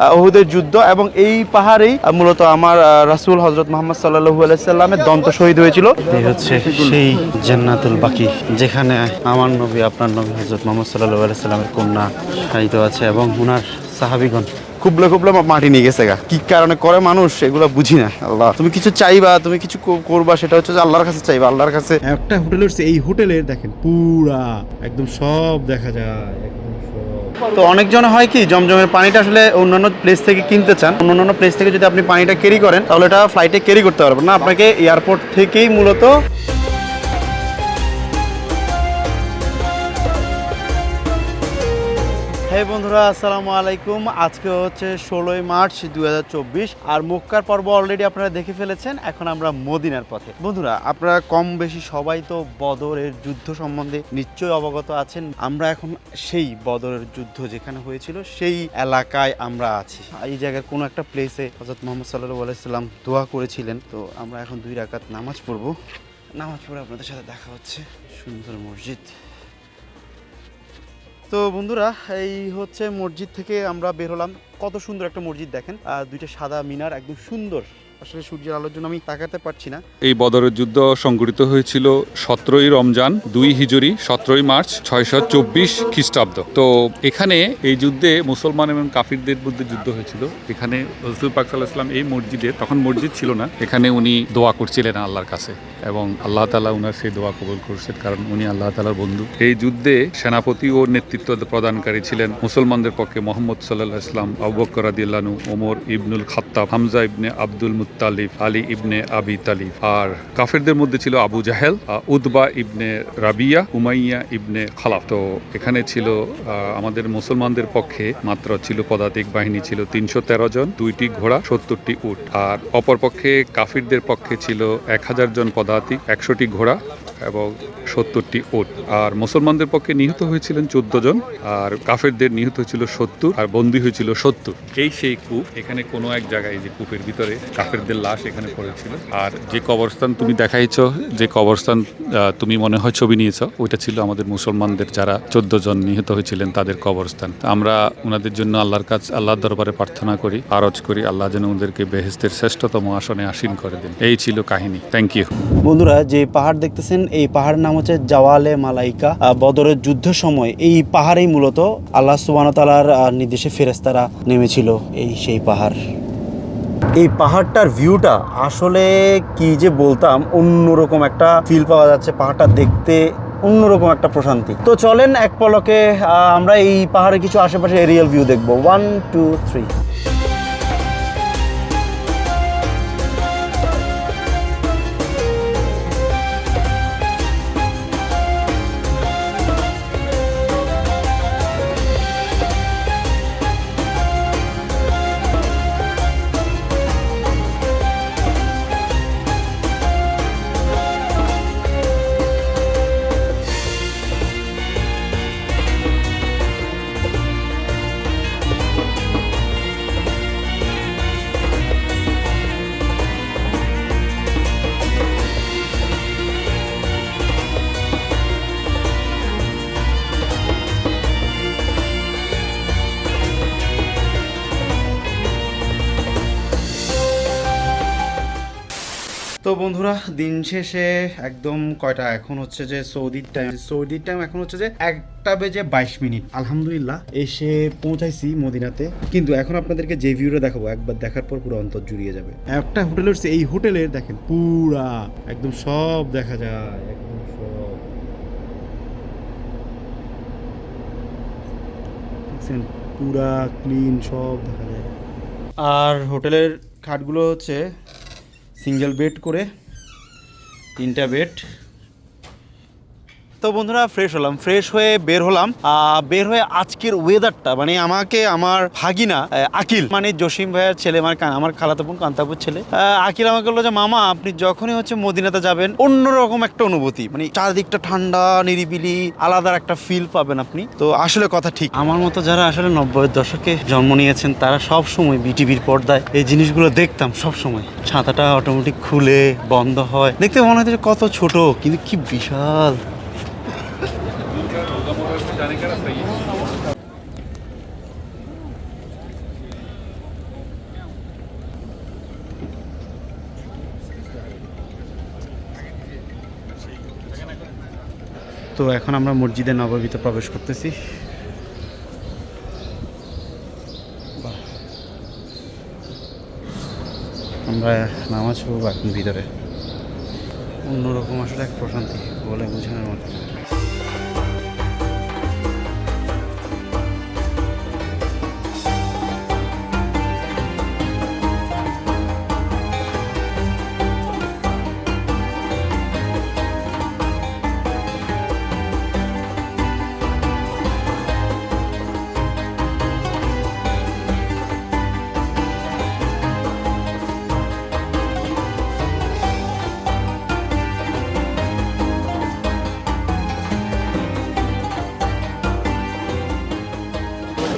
উহুদের যুদ্ধ এবং এই পাহাড়েই মূলত আমার রাসূল হজরত মোহাম্মদ সাল্লাহু আলাইসাল্লামের দন্ত শহীদ হয়েছিল। এই হচ্ছে সেই জান্নাতুল বাকি যেখানে আমার নবী আপনার নবী হজরত মোহাম্মদ সাল্লাহু আলাইসাল্লামের কন্যা শায়িত আছে এবং ওনার সাহাবিগণ। খুবলে খুবলে মা- মাটি নিয়ে গেছে গা। কি কারণে করে মানুষ এগুলো বুঝি না আল্লাহ। তুমি কিছু চাইবা তুমি কিছু করবা সেটা হচ্ছে যে আল্লাহর কাছে চাইবা আল্লাহর কাছে একটা হোটেল হচ্ছে এই হোটেলের দেখেন পুরা একদম সব দেখা যায় একদম তো অনেকজন হয় কি, জমজমের পানিটা আসলে অন্যান্য প্লেস থেকে কিনতে চান। অন্যান্য প্লেস থেকে যদি আপনি পানিটা ক্যারি করেন, তাহলে এটা ফ্লাইটে ক্যারি করতে পারবেন না। আপনাকে এয়ারপোর্ট থেকেই মূলত হ্যাঁ বন্ধুরা, আসসালামু আলাইকুম। আজকে হচ্ছে ষোলোই মার্চ দু হাজার চব্বিশ আর মক্কার পর্ব অলরেডি আপনারা দেখে ফেলেছেন। এখন আমরা মদিনার পথে। বন্ধুরা, আপনারা কম বেশি সবাই তো বদরের যুদ্ধ সম্বন্ধে নিশ্চয়ই অবগত আছেন। আমরা এখন সেই বদরের যুদ্ধ যেখানে হয়েছিল, সেই এলাকায় আমরা আছি। এই জায়গার কোনো একটা প্লেসে হজরত মোহাম্মদ সাল্লাহ আলাইসাল্লাম দোয়া করেছিলেন। তো আমরা এখন দুই রাকাত নামাজ পড়ব। নামাজ পড়ে আপনাদের সাথে দেখা হচ্ছে। সুন্দর মসজিদ। তো বন্ধুরা, এই হচ্ছে মসজিদ থেকে আমরা বের হলাম। কত সুন্দর একটা মসজিদ দেখেন। আর দুইটা সাদা মিনার, একদম সুন্দর। আসলে সূর্যের আলোর জন্য আমি তাকাতে পারছি না। এই বদরের যুদ্ধ সংঘটিত হয়েছিল সতেরোই রমজান, দুই হিজুরি, সতেরোই মার্চ, ছয়শো চব্বিশ খ্রিস্টাব্দ। তো এখানে এই যুদ্ধে মুসলমান এবং কাফিরদের মধ্যে যুদ্ধ হয়েছিল। এখানে হজরত পাক ইসলাম এই মসজিদে, তখন মসজিদ ছিল না, এখানে উনি দোয়া করছিলেন আল্লাহর কাছে এবং আল্লাহ তালা উনার সেই দোয়া কবুল করছেন কারণ উনি আল্লাহ তালার বন্ধু। এই যুদ্ধে সেনাপতি ও নেতৃত্ব প্রদানকারী ছিলেন মুসলমানদের পক্ষে মোহাম্মদ সাল্লাহ ইসলাম আবুবকর রাদিয়াল্লাহু ওমর ইবনুল খাত্তাব, হামজা ইবনে আব্দুল মুত্তালিফ আলী ইবনে আবি তালিফ। আর কাফেরদের মধ্যে ছিল আবু জাহেল উদবা ইবনে রাবিয়া, উমাইয়া ইবনে খালাফ। তো এখানে ছিল আমাদের মুসলমানদের পক্ষে মাত্র ছিল পদাতিক বাহিনী ছিল তিনশো তেরো জন, দুইটি ঘোড়া, সত্তরটি উট। আর অপরপক্ষে কাফিরদের পক্ষে ছিল এক হাজার জন পদাতিক, একশোটি ঘোড়া এবং সত্তরটি ওট আর মুসলমানদের পক্ষে নিহত হয়েছিলেন চোদ্দ জন আর কাফেরদের নিহত হয়েছিল সত্তর, আর বন্দী হয়েছিল সত্তর। এই সেই কূপ, এখানে কোনো এক জায়গায় যে কূপের ভিতরে কাফেরদের লাশ এখানে পড়েছিল। আর যে কবরস্থান তুমি দেখাইছো, যে কবরস্থান তুমি মনে হয় ছবি নিয়েছো, ওইটা ছিল আমাদের মুসলমানদের যারা চোদ্দ জন নিহত হয়েছিলেন তাদের কবরস্থান। আমরা ওনাদের জন্য আল্লাহর কাজ আল্লাহর দরবারে প্রার্থনা করি, আরজ করি, আল্লাহ যেন ওদেরকে বেহেস্তের শ্রেষ্ঠতম আসনে আসীন করে দেন। এই ছিল কাহিনী। থ্যাংক ইউ বন্ধুরা, যে পাহাড় দেখতেছেন এই পাহাড়ের নাম হচ্ছে জাওয়ালে মালাইকা। বদরের যুদ্ধের সময় এই পাহাড়েই মূলত আল্লাহ সুবান তালার নির্দেশে ফেরেস্তারা নেমেছিল এই সেই পাহাড়। এই পাহাড়টার ভিউটা আসলে কি যে বলতাম, অন্যরকম একটা ফিল পাওয়া যাচ্ছে পাহাড়টা দেখতে, অন্যরকম একটা প্রশান্তি। তো চলেন এক পলকে আমরা এই পাহাড়ের কিছু আশেপাশে এরিয়াল ভিউ দেখব। ওয়ান টু থ্রি তো বন্ধুরা, দিন শেষে একদম কয়টা? এখন হচ্ছে যে সৌদির টাইম সৌদির টাইম এখন হচ্ছে যে একটা বেজে বাইশ মিনিট। আলহামদুলিল্লাহ, এসে পৌঁছাইছি মদিনাতে। কিন্তু এখন আপনাদেরকে যে ভিউটা দেখাবো, একবার দেখার পর পুরো অন্তর জুড়িয়ে যাবে। একটা হোটেল হচ্ছে, এই হোটেলের দেখেন, পুরা, একদম সব দেখা যায়, একদম সব। পুরা ক্লিন সব দেখা যায়। আর হোটেলের খাটগুলো হচ্ছে সিঙ্গেল বেড করে তিনটা বেড। তো বন্ধুরা ফ্রেশ হলাম ফ্রেশ হয়ে বের হলাম। বের হয়ে আজকের ওয়েদারটা মানে আমাকে আমার ভাগিনা আকিল মানে জসিম ভাইয়ের ছেলে, আমার আমার খালাতো বোন, কান্তাপুর ছেলে। আকিল আমাকে বলল যে, মামা, আপনি যখনই হচ্ছে মদিনাতে যাবেন, অন্যরকম একটা অনুভূতি মানে চারদিকটা ঠান্ডা, নিরিবিলি, আলাদা একটা ফিল পাবেন আপনি। তো আসলে কথা ঠিক। আমার মতো যারা আসলে নব্বই দশকে জন্ম নিয়েছেন, তারা সব সময় বিটিভির পর্দায় এই জিনিসগুলো দেখতাম সব সময় ছাতাটা অটোমেটিক খুলে, বন্ধ হয়। দেখতে মনে হচ্ছে কত ছোট, কিন্তু কি বিশাল! उसमें जाने का रास्ता ये তো এখন আমরা মসজিদে নববীতে প্রবেশ করতেছি। আমরা নামাজ পড়ব এখন ভিতরে। অন্যরকম আসলে এক প্রশান্তি বলে বোঝানোর মতো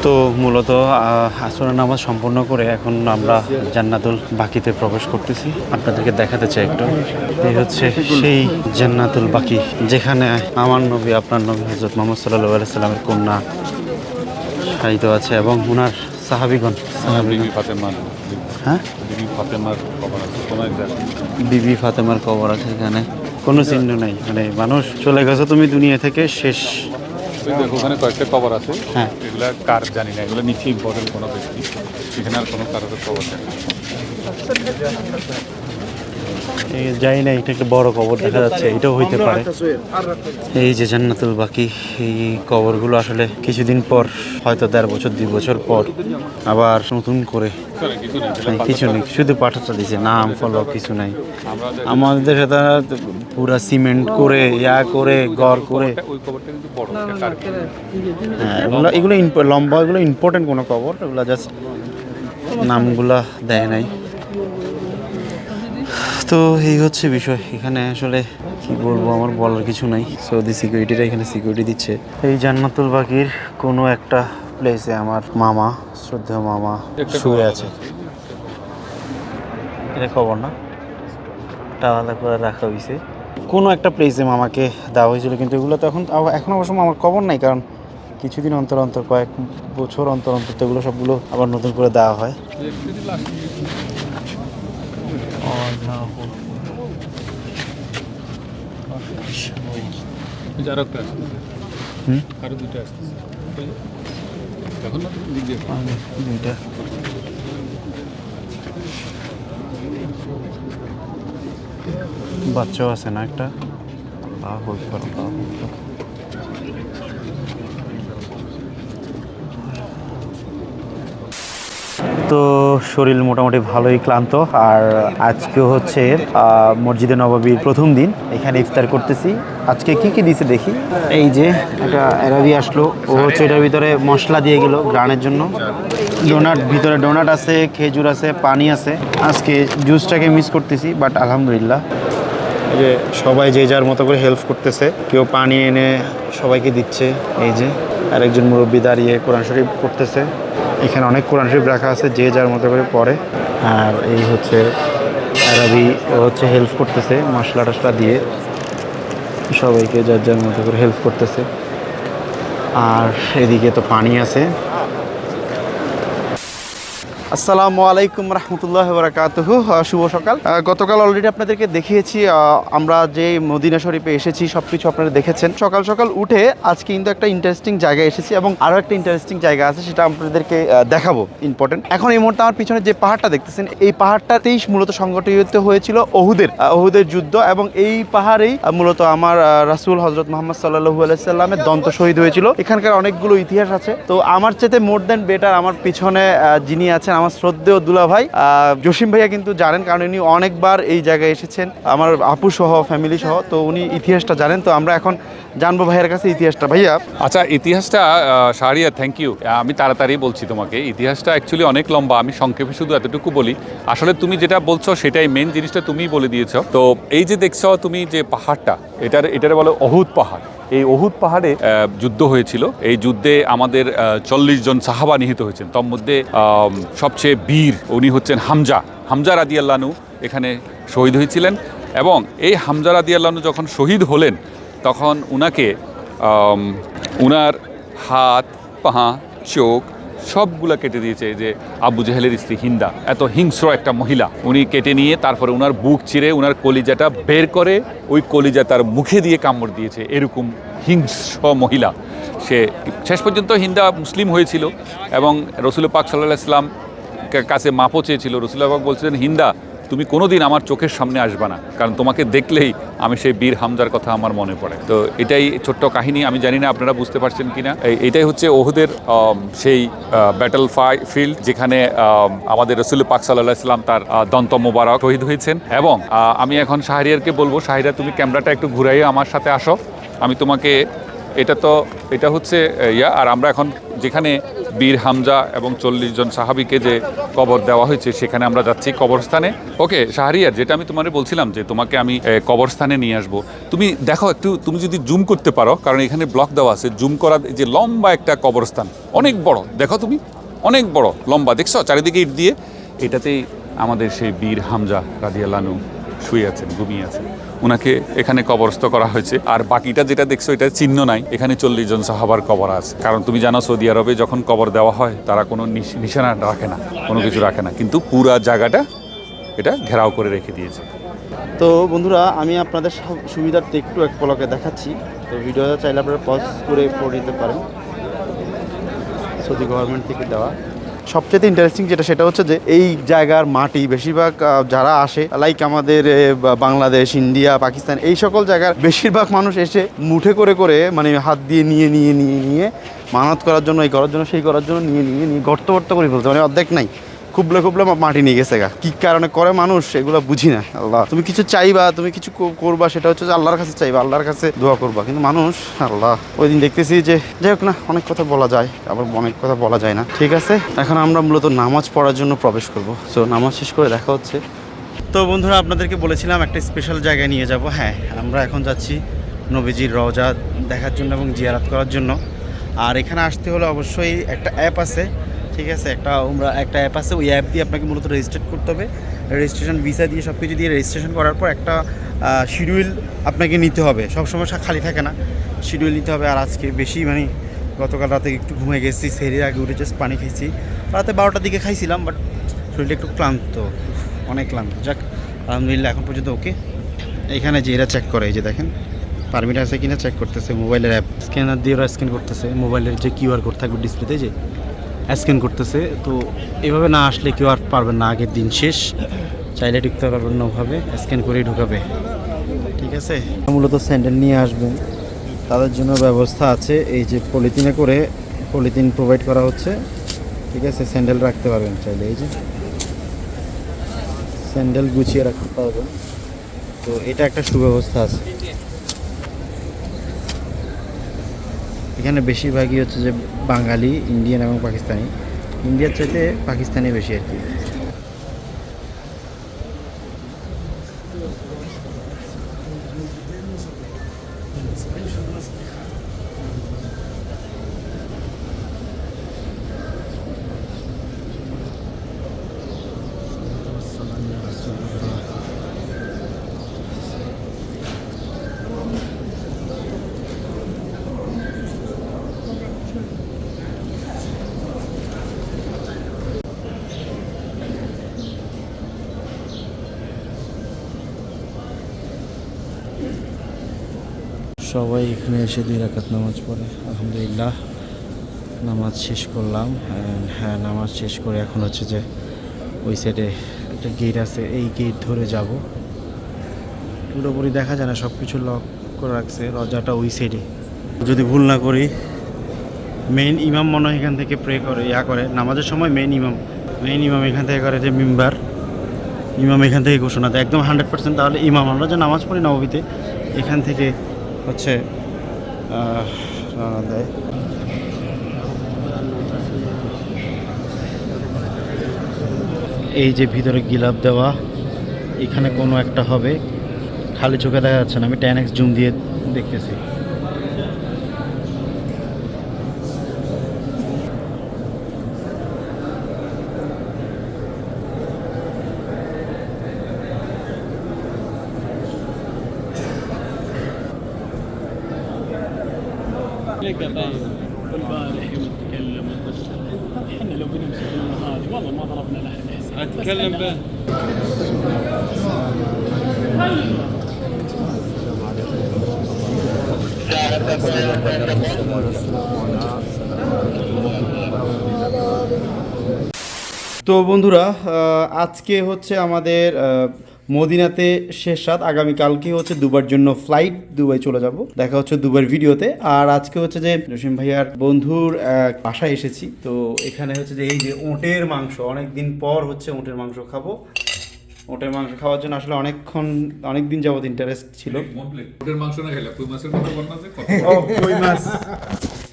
তো মূলত আসরের নামাজ সম্পন্ন করে এখন আমরা জান্নাতুল বাকিতে প্রবেশ করতেছি। আপনাদেরকে দেখাতে চাই একটু। এই হচ্ছে সেই জান্নাতুল বাকি যেখানে আমার নবী আপনার নবী হজরত মোহাম্মদ সাল্লাহ আলাইসাল্লামের কন্যা শায়িত আছে এবং ওনার সাহাবিগণ। হ্যাঁ? বিবি ফাতেমার কবর আছে এখানে। কোনো চিহ্ন নেই। মানে মানুষ চলে গেছে তুমি দুনিয়া থেকে শেষ। দেখো ওখানে কয়েকটা কভার আছে। হ্যাঁ। এগুলা কার জানি না এগুলো নিচে ইম্পর্টেন্ট কোনো ব্যক্তি। এখানে আর কোনো কারোর কভার নেই। এই যাই না এটা একটা বড় কবর দেখা যাচ্ছে এটাও হইতে পারে। এই যে জান্নাতুল বাকি এই কবরগুলো আসলে কিছুদিন পর হয়তো দেড় বছর দুই বছর পর আবার নতুন করে কিছু নেই এগুলো হ্যাঁ, কিছু নেই শুধু পাঠাটা দিছে নাম ফলো কিছু নাই। আমাদের সাথে পুরা সিমেন্ট করে ইয়া করে ঘর করে। হ্যাঁ এগুলো এগুলো লম্বা এগুলো ইম্পর্টেন্ট কোনো খবর এগুলো জাস্ট নামগুলা দেয় নাই। তো এই হচ্ছে বিষয়। এখানে আসলে কি বলব, আমার বলার কিছু নাই। সৌদি সিকিউরিটিরা এখানে সিকিউরিটি দিচ্ছে। এই জান্নাতুল বাকির কোনো একটা প্লেসে আমার মামা, শ্রদ্ধেয় মামা শুয়ে আছে। এটা খবর না? আলাদা করে রাখা হয়েছে কোনো একটা প্লেসে মামাকে দেওয়া হয়েছিল কিন্তু এগুলো তো এখন এখন অবশ্য আমার খবর নাই, কারণ কিছুদিন অন্তর অন্তর, কয়েক বছর অন্তর অন্তর তো এগুলো সবগুলো আবার নতুন করে দেওয়া হয়। আরও একটা আসতেছে হুম? আরও দুটো আসতেছে এখন না দিক দিয়ে দুইটা বাচ্চাও আছে না একটা বাহ হইতে পারে বাহ হইতে পারে। তো শরীর মোটামুটি ভালোই ক্লান্ত। আর আজকে হচ্ছে মসজিদে নবাবীর প্রথম দিন। এখানে ইফতার করতেছি। আজকে কি কি দিছে দেখি? এই যে একটা অ্যারাবি আসলো। ও হচ্ছে এটার ভিতরে মশলা দিয়ে গেল গ্রানের জন্য। ডোনাট ভিতরে ডোনাট আছে খেজুর আছে পানি আছে। আজকে জুসটাকে মিস করতেছি বাট আলহামদুলিল্লাহ। এই যে সবাই যে যার মতো করে হেল্প করতেছে কেউ পানি এনে সবাইকে দিচ্ছে। এই যে আরেকজন মুরব্বী দাঁড়িয়ে কোরআন শরীফ পড়তেছে। এখানে অনেক কোরআন শরীফ রাখা আছে, যে যার মতো করে পড়ে। আর এই হচ্ছে আরবি হচ্ছে হেল্প করতেছে মশলা টশলা দিয়ে। সবাইকে যার যার মতো করে হেল্প করতেছে। আর এদিকে তো পানি আছে। আসসালামু আলাইকুম রহমতুল্লাহ বরাকাতুহু। শুভ সকাল। গতকাল অলরেডি আপনাদেরকে দেখিয়েছি আমরা যে মদিনা শরীফে এসেছি সব কিছু আপনারা দেখেছেন। সকাল সকাল উঠে আজকে কিন্তু একটা ইন্টারেস্টিং জায়গায় এসেছি এবং আরও একটা ইন্টারেস্টিং জায়গা আছে, সেটা আপনাদেরকে দেখাবো ইম্পর্টেন্ট এখন এই মুহূর্তে আমার পিছনে যে পাহাড়টা দেখতেছেন, এই পাহাড়টাতেই মূলত সংগঠিত হয়েছিল অহুদের অহুদের যুদ্ধ এবং এই পাহাড়েই মূলত আমার রাসূল হজরত মোহাম্মদ সাল্লাহু আলাইসাল্লামের দন্ত শহীদ হয়েছিল। এখানকার অনেকগুলো ইতিহাস আছে। তো আমার চেতে মোর দেন বেটার আমার পিছনে যিনি আছেন আমার শ্রদ্ধেয় দুলা ভাই জসিম ভাইয়া কিন্তু জানেন কারণ উনি অনেকবার এই জায়গায় এসেছেন। আমার আপু সহ ফ্যামিলি সহ, তো উনি ইতিহাসটা জানেন। তো আমরা এখন জানব ভাইয়ের কাছে ইতিহাসটা। ভাইয়া। আচ্ছা ইতিহাসটা শাহরিয়া থ্যাংক ইউ আমি তাড়াতাড়ি বলছি তোমাকে, ইতিহাসটা অ্যাকচুয়ালি অনেক লম্বা, আমি সংক্ষেপে শুধু এতটুকু বলি। আসলে তুমি যেটা বলছো, সেটাই মেন জিনিসটা তুমিই বলে দিয়েছ। তো এই যে দেখছ তুমি যে পাহাড়টা, এটার এটার বলো অহুদ পাহাড়। এই অহুদ পাহাড়ে যুদ্ধ হয়েছিল। এই যুদ্ধে আমাদের চল্লিশ জন সাহাবা নিহিত হয়েছেন। তার মধ্যে সবচেয়ে বীর উনি হচ্ছেন হামজা। হামজা রাদি আল্লাহনু এখানে শহীদ হয়েছিলেন এবং এই হামজা রাদি আল্লাহনু যখন শহীদ হলেন, তখন উনাকে উনার হাত, পা, চোখ সবগুলা কেটে দিয়েছে যে আবু জাহেলের স্ত্রী হিন্দা। এত হিংস্র একটা মহিলা। উনি কেটে নিয়ে তারপরে উনার বুক চিরে উনার কলিজাটা বের করে ওই কলিজা তার মুখে দিয়ে কামড় দিয়েছে। এরকম হিংস্র মহিলা। সে শেষ পর্যন্ত হিন্দা মুসলিম হয়েছিল এবং রসুল পাক সাল্লাহ ইসলাম কাছে মাপও চেয়েছিল। রসুল্লাহ পাক বলছিলেন, হিন্দা তুমি কোনোদিন আমার চোখের সামনে আসবে না, কারণ তোমাকে দেখলেই আমি সেই বীর হামজার কথা আমার মনে পড়ে। তো এটাই ছোট্ট কাহিনী, আমি জানি না আপনারা বুঝতে পারছেন কিনা। এই- এটাই হচ্ছে ওহুদের সেই ব্যাটল ফিল্ড যেখানে আমাদের রসুল পাক সাল্লাহ ইসলাম তার দন্ত মোবারক শহীদ হয়েছেন। এবং আমি এখন শাহরিয়ারকে বলব, শাহরিয়া তুমি ক্যামেরাটা একটু ঘুরাইয়ে আমার সাথে আসো। আমি তোমাকে এটা তো, এটা হচ্ছে ইয়া। আর আমরা এখন যেখানে বীর হামজা এবং চল্লিশ জন সাহাবিকে যে কবর দেওয়া হয়েছে, সেখানে আমরা যাচ্ছি কবরস্থানে। ওকে, শাহরিয়ার, যেটা আমি তোমাকে বলছিলাম যে তোমাকে আমি কবরস্থানে নিয়ে আসব। তুমি দেখো একটু, তুমি যদি জুম করতে পারো, কারণ এখানে ব্লক দেওয়া আছে, জুম করা যে লম্বা একটা কবরস্থান, অনেক বড়, দেখো তুমি, অনেক বড়, লম্বা, দেখছ? চারিদিকে ইট দিয়ে। এটাতেই আমাদের সেই বীর হামজা রাদিয়াল্লানু শুয়ে আছেন, ঘুমিয়ে আছেন। ওনাকে এখানে কবরস্থ করা হয়েছে। আর বাকিটা যেটা দেখছ এটা চিহ্ন নাই। এখানে চল্লিশ জন সাহাবার কবর আছে। কারণ তুমি জানো, সৌদি আরবে যখন কবর দেওয়া হয়, তারা কোনো নিশ- নিশানা রাখে না, কোনো কিছু রাখে না। কিন্তু পুরা জায়গাটা এটা ঘেরাও করে রেখে দিয়েছে। তো বন্ধুরা, আমি আপনাদের সব সুবিধার্থে একটু এক পলকে দেখাচ্ছি। তো ভিডিওটা চাইলে আপনারা পজ করে পড়ে নিতে পারেন। সৌদি গভর্নমেন্ট থেকে দেওয়া। সবচেয়ে ইন্টারেস্টিং যেটা সেটা হচ্ছে যে এই জায়গার মাটি বেশিরভাগ যারা আসে লাইক আমাদের বাংলাদেশ, ইন্ডিয়া, পাকিস্তান, এই সকল জায়গার বেশিরভাগ মানুষ এসে মুঠে করে করে মানে হাত দিয়ে নিয়ে নিয়ে নিয়ে নিয়ে মানত করার জন্য, এই করার জন্য, সেই করার জন্য, নিয়ে নিয়ে নিয়ে গর্ত করে ফেলছে মানে অর্ধেক নাই। খুবলে খুবলে মাটি নিয়ে গেছে গা। কি কারণে করে মানুষ এগুলো বুঝি না। আল্লাহ, তুমি কিছু চাইবা, তুমি কিছু করবা, সেটা হচ্ছে আল্লাহর কাছে চাইবা, আল্লাহর কাছে দোয়া করবা। কিন্তু মানুষ, আল্লাহ ওই দিন দেখতেছি যে, যাই হোক না, অনেক কথা বলা যায়, আবার অনেক কথা বলা যায় না। ঠিক আছে? এখন আমরা মূলত নামাজ পড়ার জন্য প্রবেশ করব। সো নামাজ শেষ করে দেখা হচ্ছে। তো বন্ধুরা, আপনাদেরকে বলেছিলাম একটা স্পেশাল জায়গায় নিয়ে যাব। হ্যাঁ আমরা এখন যাচ্ছি নবীজির রওজা দেখার জন্য এবং জিয়ারাত করার জন্য। আর এখানে আসতে হলে অবশ্যই একটা অ্যাপ আছে। ঠিক আছে, একটা আমরা, একটা অ্যাপ আছে, ওই অ্যাপ দিয়ে আপনাকে মূলত রেজিস্ট্রেট করতে হবে। রেজিস্ট্রেশন ভিসা দিয়ে সব কিছু দিয়ে রেজিস্ট্রেশন করার পর একটা শিডিউল আপনাকে নিতে হবে। সব সময় খালি থাকে না। শিডিউল নিতে হবে। আর আজকে বেশি মানে গতকাল রাতে একটু ঘুমে গেছি, সেরে আগে উঠে জাস্ট পানি খেয়েছি। রাতে বারোটার দিকে খাইছিলাম বাট শরীরটা একটু ক্লান্ত। অনেক ক্লান্ত। যাক, আলহামদুলিল্লাহ, এখন পর্যন্ত ওকে এখানে যে এরা চেক করে, এই যে দেখেন পারমিট আছে কিনা চেক করতেছে মোবাইলের অ্যাপ স্ক্যানার দিয়ে ওরা স্ক্যান করতেছে মোবাইলের যে কিউআর কোড থাকবে ডিসপ্লেতে যে। স্ক্যান করতেছে, তো এভাবে না আসলে কেউ আর পারবেন না, আগের দিন শেষ। চাইলে ঢুকতে পারবেন না ওভাবে, স্ক্যান করেই ঢুকাবে। ঠিক আছে? মূলত স্যান্ডেল নিয়ে আসবেন। তাদের জন্য ব্যবস্থা আছে, এই যে পলিথিনে করে পলিথিন প্রোভাইড করা হচ্ছে। ঠিক আছে, স্যান্ডেল রাখতে পারবেন চাইলে, এই যে। স্যান্ডেল গুছিয়ে রাখতে পারবেন। তো এটা একটা সুব্যবস্থা আছে। এখানে বেশিরভাগই হচ্ছে যে বাঙালি ইন্ডিয়ান এবং পাকিস্তানি। ইন্ডিয়ার চাইতে পাকিস্তানি বেশি আর কি। সবাই এখানে এসে দুই রাকাত নামাজ পড়ে। আলহামদুলিল্লাহ, নামাজ শেষ করলাম। হ্যাঁ নামাজ শেষ করে এখন হচ্ছে যে ওই সাইডে একটা গেট আছে, এই গেট ধরে যাব। পুরোপুরি দেখা যায় না সব কিছু লক করে রাখছে রজাটা ওই সাইডে যদি ভুল না করি মেইন ইমাম মনে হয় এখান থেকে প্রে করে, ইয়া করে। নামাজের সময় মেইন ইমাম মেইন ইমাম এখান থেকে করে যে মিম্বার ইমাম এখান থেকে ঘোষণা দেয়। একদম হান্ড্রেড পার্সেন্ট তাহলে ইমাম আমরা যে নামাজ পড়ি নবীতে এখান থেকে হচ্ছে দেয়। এই যে ভিতরে গিলাপ দেওয়া, এখানে কোনো একটা হবে। খালি চোখে দেখা যাচ্ছে না, আমি টেন এক্স জুম দিয়ে দেখতেছি। والبارح يتكلم بس احنا لو بنمسك من هذه والله ما ضربنا له حسين اتكلم به তো বন্ধুরা আহ, আজকে হচ্ছে আমাদের আহ, মদিনাতে শেষ রাত আগামীকালকে হচ্ছে দুবার জন্য ফ্লাইট দুবাই চলে যাব। দেখা হচ্ছে দুবার ভিডিওতে। আর আজকে হচ্ছে যে জসিম ভাইয়ার বন্ধুর এক বাসায় এসেছি। তো এখানে হচ্ছে যে এই যে ওটের মাংস অনেক দিন পর হচ্ছে ওটের মাংস খাব। ওটের মাংস খাওয়ার জন্য আসলে অনেকক্ষণ অনেক দিন যাবত ইন্টারেস্ট ছিল ওটের মাংস না খেলে? কই মাছের কথা বলনা যে ও কই মাছ।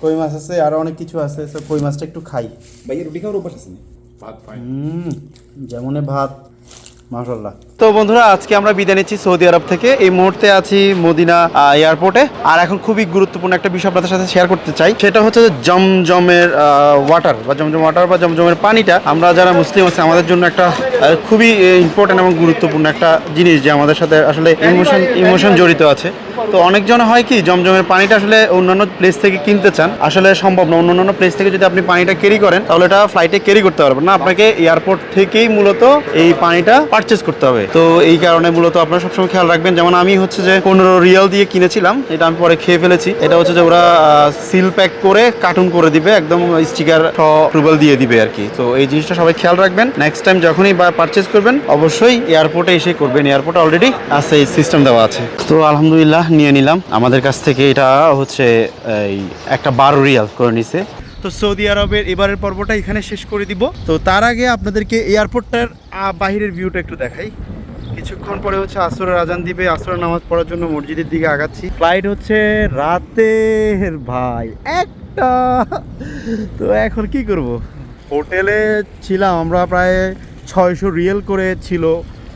কই মাছ আছে আরও অনেক কিছু আছে কই মাছটা একটু খাই। ভাই রুটি খাওয়ার অভ্যাস আছে ভাত ফাইন হুম যেমনে ভাত। তো বন্ধুরা, আজকে আমরা বিদায় নিচ্ছি সৌদি আরব থেকে। এই মুহূর্তে আছি মদিনা এয়ারপোর্টে। আর এখন খুবই গুরুত্বপূর্ণ একটা বিষয় আপনাদের সাথে শেয়ার করতে চাই। সেটা হচ্ছে জমজমের ওয়াটার বা জমজম ওয়াটার বা জমজমের পানিটা আমরা যারা মুসলিম আছে, আমাদের জন্য একটা খুবই ইম্পর্টেন্ট এবং গুরুত্বপূর্ণ একটা জিনিস যে আমাদের সাথে আসলে ইমোশন ইমোশন জড়িত আছে। তো অনেকজন হয় কি জমজমের পানিটা আসলে অন্যান্য প্লেস থেকে কিনতে চান। আসলে সম্ভব না অন্যান্য প্লেস থেকে যদি আপনি পানিটা ক্যারি করেন তাহলে এটা ফ্লাইটে ক্যারি করতে পারবেন না। আপনাকে এয়ারপোর্ট থেকেই মূলত এই পানিটা পারচেস করতে হবে। তো এই কারণে মূলত আপনারা সবসময় খেয়াল রাখবেন যেমন আমি হচ্ছে যে পনেরো রিয়াল দিয়ে কিনেছিলাম এটা আমি পরে খেয়ে ফেলেছি। এটা হচ্ছে যে ওরা সিল প্যাক করে কার্টুন করে দিবে একদম স্টিকার অ্যাপ্রুভাল দিয়ে দিবে আর কি। তো এই জিনিসটা সবাই খেয়াল রাখবেন। নেক্সট টাইম যখনই বা পারচেস করবেন অবশ্যই এয়ারপোর্টে এসে করবেন। এয়ারপোর্টে অলরেডি আছে এই সিস্টেম দেওয়া আছে। তো আলহামদুলিল্লাহ নিয়ে নিলাম। আমাদের কাছ থেকে এটা হচ্ছে, এই, একটা বারো রিয়াল করে নিছে। তো সৌদি আরবের এবারের পর্বটা এখানে শেষ করে দিব। তো তার আগে আপনাদেরকে এয়ারপোর্টটার বাহিরের ভিউটা একটু দেখাই। কিছুক্ষণ পরে হচ্ছে আসরের আজান দিবে। আসরের নামাজ পড়ার জন্য মসজিদের দিকে আগাচ্ছি। ফ্লাইট হচ্ছে রাতের, ভাই, একটা। তো এখন কি করব? হোটেলে ছিলাম, আমরা প্রায় ছয়শো রিয়েল করে ছিল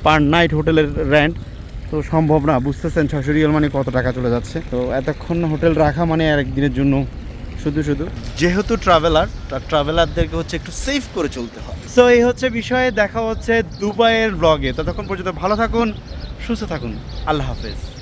পার নাইট হোটেলের রেন্ট তো সম্ভব না বুঝতেছেন? ছয়শো রিয়াল মানে কত টাকা চলে যাচ্ছে? তো এতক্ষণ হোটেল রাখা মানে আর একদিনের জন্য। শুধু শুধু। যেহেতু ট্রাভেলার তার ট্রাভেলারদেরকে হচ্ছে একটু সেফ করে চলতে হয়। সো এই হচ্ছে বিষয়ে দেখা হচ্ছে দুবাইয়ের ব্লগে ততক্ষণ পর্যন্ত ভালো থাকুন সুস্থ থাকুন। আল্লাহ হাফেজ।